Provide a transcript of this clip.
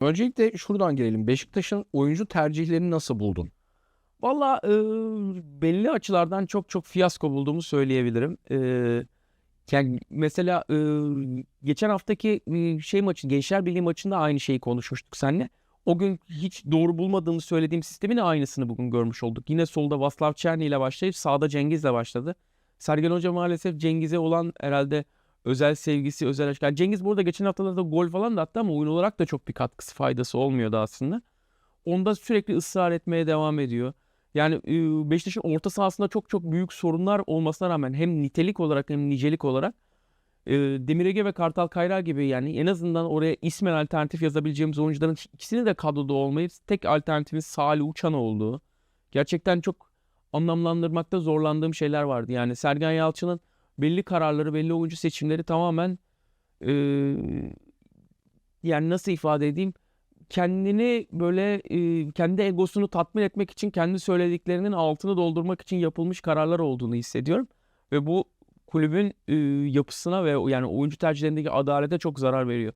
Öncelikle şuradan gelelim. Beşiktaş'ın oyuncu tercihlerini nasıl buldun? Valla e, belli açılardan çok çok fiyasko bulduğumu söyleyebilirim. E, yani mesela e, geçen haftaki şey maçı, Gençler Birliği maçında aynı şeyi konuşmuştuk seninle. O gün hiç doğru bulmadığımı söylediğim sistemin aynısını bugün görmüş olduk. Yine solda Vaslav Çerni ile başlayıp sağda Cengiz'le başladı. Sergen Hoca maalesef Cengiz'e olan herhalde özel sevgisi, özel aşk. Yani Cengiz burada geçen haftalarda gol falan da attı ama oyun olarak da çok bir katkısı, faydası olmuyordu aslında. Onda sürekli ısrar etmeye devam ediyor. Yani e, Beşiktaş'ın orta sahasında çok çok büyük sorunlar olmasına rağmen hem nitelik olarak hem nicelik olarak e, Demir Ege ve Kartal Kayra gibi yani en azından oraya ismen alternatif yazabileceğimiz oyuncuların ikisinin de kadroda olmayıp tek alternatifin Salih Uçan olduğu. Gerçekten çok anlamlandırmakta zorlandığım şeyler vardı. Yani Sergen Yalçın'ın belli kararları, belli oyuncu seçimleri tamamen e, yani nasıl ifade edeyim? kendini böyle e, kendi egosunu tatmin etmek için kendi söylediklerinin altını doldurmak için yapılmış kararlar olduğunu hissediyorum. Ve bu kulübün e, yapısına ve yani oyuncu tercihlerindeki adalete çok zarar veriyor.